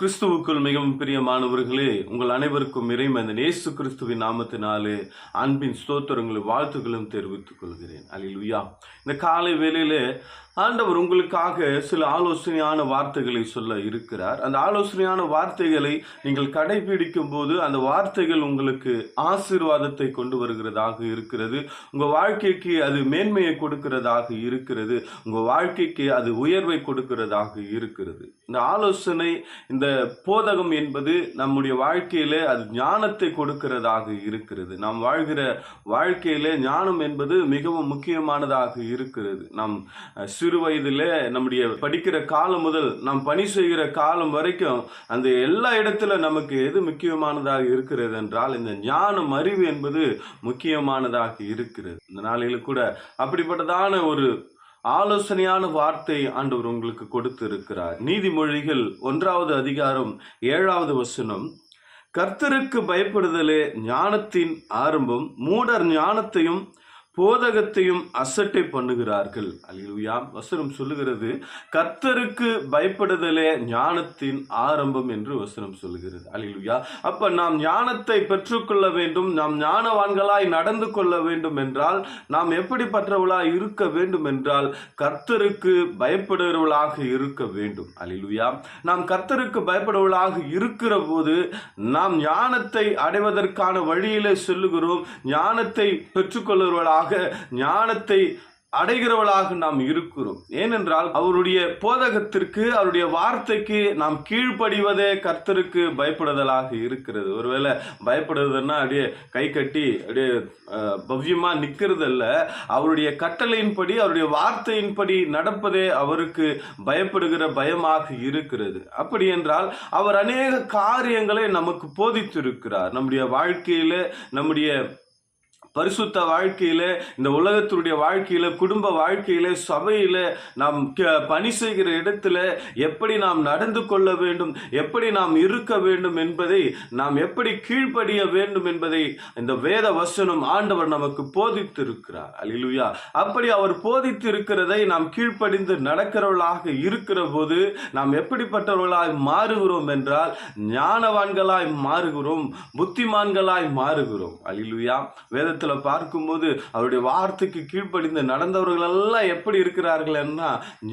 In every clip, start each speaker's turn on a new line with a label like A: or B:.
A: கிறிஸ்துவுக்குள் மிகவும் பிரியமானவர்களே உங்கள் அனைவருக்கும் இறைமந்தன் இயேசு கிறிஸ்துவின் நாமத்தினாலே அன்பின் ஸ்தோத்திரங்களும் வாழ்த்துக்களும் தெரிவித்துக் கொள்கிறேன். அல்லேலூயா இந்த காலை வேளையில் ஆண்டவர் உங்களுக்காக சில ஆலோசனையான வார்த்தைகளை சொல்ல இருக்கிறார். அந்த ஆலோசனையான வார்த்தைகளை நீங்கள் கடைபிடிக்கும் போது அந்த வார்த்தைகள் உங்களுக்கு ஆசீர்வாதத்தை கொண்டு வருகிறதாக இருக்கிறது. உங்கள் வாழ்க்கைக்கு அது மேன்மையை கொடுக்கிறதாக இருக்கிறது. உங்கள் வாழ்க்கைக்கு அது உயர்வை கொடுக்கிறதாக இருக்கிறது. இந்த ஆலோசனை இந்த போதகம் என்பது நம்முடைய வாழ்க்கையிலே அது ஞானத்தை கொடுக்கிறதாக இருக்கிறது. நாம் வாழ்கிற வாழ்க்கையிலே ஞானம் என்பது மிகவும் முக்கியமானதாக இருக்கிறது. நாம் சிறு சிறு வயதிலே நம்முடைய படிக்கிற காலம் முதல் நாம் பணி செய்கிற காலம் வரைக்கும் அந்த எல்லா இடத்துல நமக்கு எது முக்கியமானதாக இருக்கிறது என்றால் இந்த ஞானம் அறிவு என்பது முக்கியமானதாக இருக்கிறது. இந்த நாளில் கூட அப்படிப்பட்டதான ஒரு ஆலோசனையான வார்த்தை ஆண்டவர் உங்களுக்கு கொடுத்து இருக்கிறார் நீதிமொழிகள் ஒன்றாவது அதிகாரம் ஏழாவது வசனம். கர்த்தருக்கு பயப்படுதலே ஞானத்தின் ஆரம்பம் மூடர் ஞானத்தையும் போதகத்தையும் அசட்டை பண்ணுகிறார்கள். அல்லேலூயா. வசனம் சொல்லுகிறது கர்த்தருக்கு பயப்படுதலே ஞானத்தின் ஆரம்பம் என்று வசனம் சொல்லுகிறது. அல்லேலூயா. அப்ப நாம் ஞானத்தை பெற்றுக்கொள்ள வேண்டும் நாம் ஞானவான்களாய் நடந்து கொள்ள வேண்டும் என்றால் நாம் எப்படிப்பட்டவர்களாய் இருக்க வேண்டும் என்றால் கர்த்தருக்கு பயப்படுகிறவளாக இருக்க வேண்டும். அல்லேலூயா. நாம் கர்த்தருக்கு பயப்படுவளாக இருக்கிற போது நாம் ஞானத்தை அடைவதற்கான வழியிலே செல்லுகிறோம் ஞானத்தை பெற்றுக்கொள்கிறவர்களாக ஞானத்தை அடைகிறவளாக நாம் இருக்கிறோம். ஏனென்றால் அவருடைய போதகத்திற்கு அவருடைய வார்த்தைக்கு நாம் கீழ்ப்படிவதே கர்த்தருக்கு பயப்படுதலாக இருக்கிறது. ஒருவேளை பயப்படுறதுன்னா அப்படியே கை கட்டி அப்படியே பவ்யமாக பவ்யமா அவருடைய கட்டளையின்படி அவருடைய வார்த்தையின்படி நடப்பதே அவருக்கு பயப்படுகிற பயமாக இருக்கிறது. அப்படி என்றால் அவர் அநேக காரியங்களை நமக்கு போதித்திருக்கிறார். நம்முடைய வாழ்க்கையில் நம்முடைய பரிசுத்த வாழ்க்கையில இந்த உலகத்தினுடைய வாழ்க்கையில குடும்ப வாழ்க்கையில சபையில நாம் க- பணி செய்கிற இடத்துல எப்படி நாம் நடந்து கொள்ள வேண்டும் எப்படி நாம் இருக்க வேண்டும் என்பதை நாம் எப்படி கீழ்ப்படிய வேண்டும் என்பதை இந்த வேத வசனம் ஆண்டவர் நமக்கு போதித்திருக்கிறார். அலிலுயா அப்படி அவர் போதித்து இருக்கிறதை நாம் கீழ்ப்படிந்து நடக்கிறவர்களாக இருக்கிற போது நாம் எப்படிப்பட்டவர்களாய் மாறுகிறோம் என்றால் ஞானவான்களாய் மாறுகிறோம் புத்திமான்களாய் மாறுகிறோம். அலிலுயா வேத இடத்துல பார்க்கும்போது அவருடைய வார்த்தைக்கு கீழ்ப்படிந்து நடந்தவர்கள் எல்லாம் எப்படி இருக்கிறார்கள் என்ன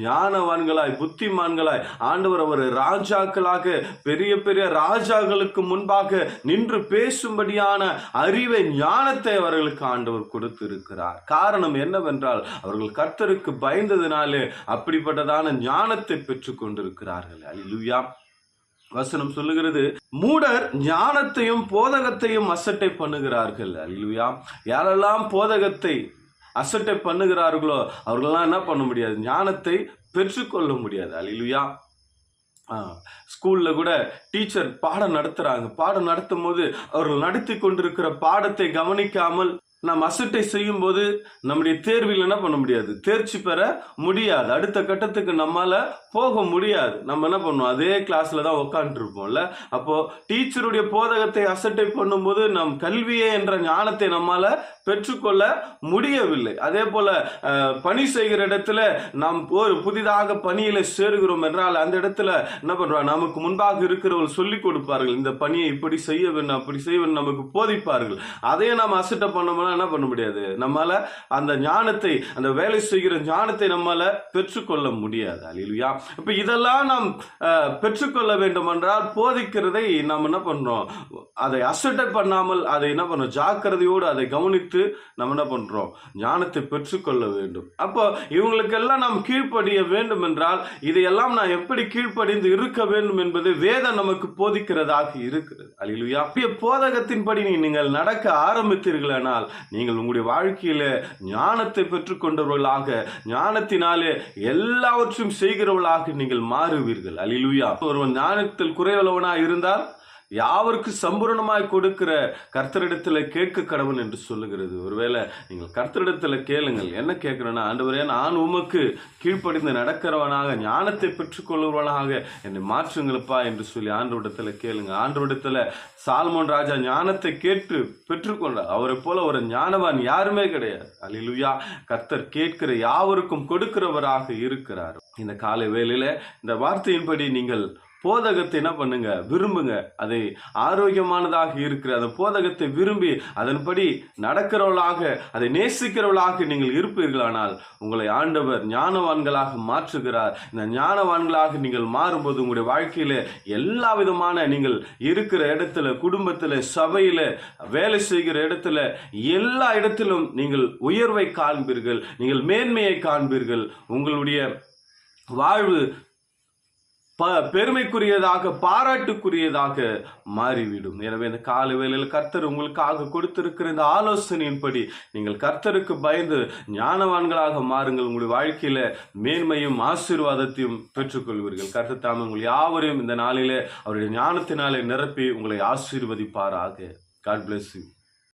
A: ஞானவான்களாய் புத்திமான்களாய். ஆண்டவர் அவர் ராஜாக்களாக பெரிய பெரிய ராஜாக்களுக்கு முன்பாக நின்று பேசும்படியான அறிவை ஞானத்தை அவர்களுக்கு ஆண்டவர் கொடுத்திருக்கிறார். காரணம் என்னவென்றால் அவர்கள் கர்த்தருக்கு பயந்ததினாலே அப்படிப்பட்டதான ஞானத்தை பெற்று கொண்டிருக்கிறார்கள் வசனம் சொல்லுகிறது மூடர் ஞானத்தையும் போதகத்தையும் அசட்டை பண்ணுகிறார்கள். அல்லேலூயா. யாரெல்லாம் போதகத்தை அசட்டை பண்ணுகிறார்களோ அவர்களெல்லாம் என்ன பண்ண முடியாது? ஞானத்தை பெற்றுக்கொள்ள முடியாது. அல்லேலூயா. ஸ்கூலில் கூட டீச்சர் பாடம் நடத்துகிறாங்க பாடம் நடத்தும் போது அவர்கள் நடத்தி கொண்டிருக்கிற பாடத்தை கவனிக்காமல் நாம் அசட்டை செய்யும் போது நம்முடைய தேர்வில் என்ன பண்ண முடியாது? தேர்ச்சி பெற முடியாது. அடுத்த கட்டத்துக்கு நம்மால போக முடியாது. நம்ம என்ன பண்ணுவோம்? அதே கிளாஸ்ல தான் உட்காந்துருப்போம்ல அப்போ டீச்சருடைய போதகத்தை அசட்டை பண்ணும்போது நம் கல்வியே என்ற ஞானத்தை நம்மால பெற்றுக்கொள்ள முடியவில்லை. அதே போல பணி செய்கிற இடத்துல நாம் ஒரு புதிதாக பணியில சேருகிறோம் என்றால் அந்த இடத்துல என்ன பண்றோம்? நமக்கு முன்பாக இருக்கிறவர்கள் சொல்லிக் கொடுப்பார்கள் இந்த பணியை இப்படி செய்ய வேண்டும் அப்படி செய்ய வேண்டும் நமக்கு போதிப்பார்கள். அதையே நாம் அசட்டை பண்ணோம்னா என்ன பண்ண முடியாது? நம்மால அந்த ஞானத்தை அந்த வேலை செய்கிற ஞானத்தை நம்மால பெற்றுக்கொள்ள முடியாது. அல்லேலூயா. இப்ப இதெல்லாம் நாம் பெற்றுக்கொள்ள வேண்டும் என்றால் போதிக்கிறதை நாம் என்ன பண்றோம்? அதை அசட்டை பண்ணாமல் அதை என்ன பண்ணுறோம் ஜாக்கிரதையோடு அதை கவனித்து நம்ம என்ன பண்றோம்? ஞானத்தை பெற்றுக்கொள்ள வேண்டும். அப்போ இவங்களுக்கெல்லாம் நாம் கீழ்ப்படிய வேண்டும் என்றால் இதையெல்லாம் நான் எப்படி கீழ்ப்படிந்து இருக்க வேண்டும் என்பது வேதம் நமக்கு போதிக்கிறதாக இருக்கிறது. அல்லேலூயா. அப்படியே போதகத்தின்படி நீங்கள் நடக்க ஆரம்பித்தீர்களானால் நீங்கள் உங்களுடைய வாழ்க்கையில ஞானத்தை பெற்றுக்கொண்டவர்களாக ஞானத்தினாலே எல்லாவற்றையும் செய்கிறவர்களாக நீங்கள் மாறுவீர்கள். அலிலுயா. ஒருவன் ஞானத்தில் குறைவளவனாக இருந்தால் யாவருக்கு சம்பூரணமாய் கொடுக்கிற கர்த்தரிடத்தில் கேட்க கடவுள் என்று சொல்லுகிறது. ஒருவேளை நீங்கள் கர்த்தரிடத்தில் கேளுங்கள். என்ன கேட்குறேன்னா ஆண்டவரே நான் உமக்கு கீழ்ப்படிந்து நடக்கிறவனாக ஞானத்தை பெற்றுக்கொள்வனாக என்னை மாற்றுங்களப்பா என்று சொல்லி ஆண்டவரிடத்துல கேளுங்க. ஆண்டவரிடத்துல சால்மோன் ராஜா ஞானத்தை கேட்டு பெற்றுக்கொண்டார் அவரை போல ஒரு ஞானவான் யாருமே கிடையாது. அலிலுயா கர்த்தர் கேட்கிற யாவருக்கும் கொடுக்கிறவராக இருக்கிறார். இந்த காலை வேலையில் இந்த வார்த்தையின்படி நீங்கள் போதகத்தை என்ன பண்ணுங்க? விரும்புங்க. அதை ஆரோக்கியமானதாக இருக்கிற அந்த போதகத்தை விரும்பி அதன்படி நடக்கிறவளாக அதை நேசிக்கிறவளாக நீங்கள் இருப்பீர்களானால் உங்களை ஆண்டவர் ஞானவான்களாக மாற்றுகிறார். இந்த ஞானவான்களாக நீங்கள் மாறும்போது உங்களுடைய வாழ்க்கையில எல்லா விதமான நீங்கள் இருக்கிற இடத்துல குடும்பத்தில் சபையில வேலை செய்கிற இடத்துல எல்லா இடத்திலும் நீங்கள் உயர்வை காண்பீர்கள். நீங்கள் மேன்மையை காண்பீர்கள். உங்களுடைய வாழ்வு ப பெருமைக்குரியதாக பாராட்டுக்குரியதாக மாறிவிடும். எனவே இந்த காலை வேளையில் கர்த்தர் உங்களுக்காக கொடுத்திருக்கிற இந்த ஆலோசனையின்படி நீங்கள் கர்த்தருக்கு பயந்து ஞானவான்களாக மாறுங்கள். உங்களுடைய வாழ்க்கையில மேன்மையும் ஆசீர்வாதத்தையும் பெற்றுக்கொள்வீர்கள். கர்த்தர் தாமே உங்கள் யாவரையும் இந்த நாளிலே அவருடைய ஞானத்தினாலே நிரப்பி உங்களை ஆசீர்வதிப்பாராக. God bless you